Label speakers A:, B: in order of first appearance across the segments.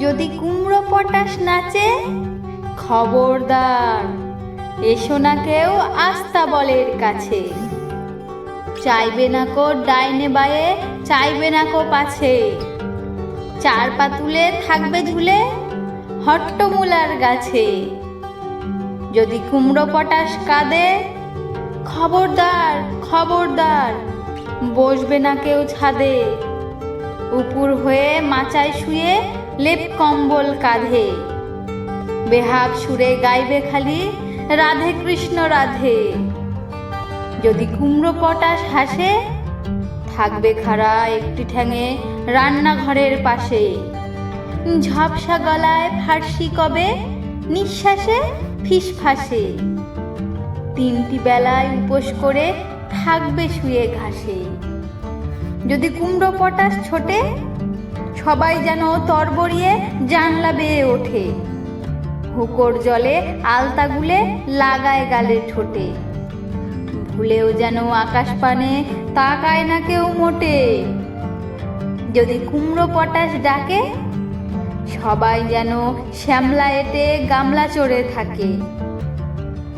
A: যদি কুমড়ো পটাশ নাচে? খবরদার, এসো না কেউ আস্তা বলের কাছে। চাইবে না কো ডাইনে বায়ে, চাইবে না কো পাছে। চার পা তুলে থাকবে ঝুলে হট্টমূলার গাছে। যদি কুমড়ো পটাশ কাঁদে, খবরদার খবরদার, বসবে না কেউ ছাদে। উপুর হয়ে মাচায় শুয়ে লেপ কম্বল কাঁধে। বেহাব সুরে গাইবে খালি, রাধে কৃষ্ণ রাধে। যদি কুমড়ো পটাশ হাসে, থাকবে খাড়া একটি ঠ্যাঙে রান্নাঘরের পাশে। ঝাপসা গলায় ফার্সি কবে, নিঃশ্বাসে ফিসফাসে তিনটি বেলায় উপোস করে থাকবে শুয়ে ঘাসে। যদি কুমড়ো পটাশ ছোটে, সবাই যেন তরবরিয়ে জানলা বেয়ে ওঠে। হুকোর জলে আলতা গুলে লাগায় গালে ঠোঁটে। ভুলেও যেন আকাশ পানে তাকায় না কেউ মোটে। যদি কুমড়ো পটাশ ডাকে, সবাই যেন শ্যামলা এটে গামলা চড়ে থাকে।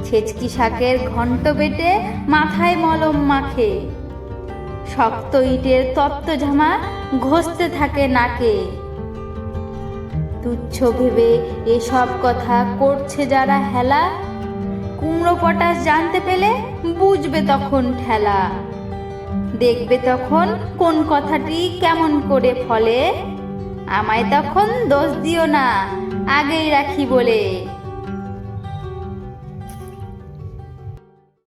A: ছেচকি শাকের ঘন্ট বেটে মাথায় মলম মাখে। শক্ত ইটের তত্ত্ব ঝামা ঘষতে থাকে নাকে। তুচ্ছ ভেবে এসব কথা করছে যারা হেলা, কুমড়ো পটাশ জানতে পেলে বুঝবে তখন ঠেলা। দেখবে তখন কোন কথাটি কেমন করে ফলে। আমায় তখন দোষ দিও না, আগেই রাখি বলে।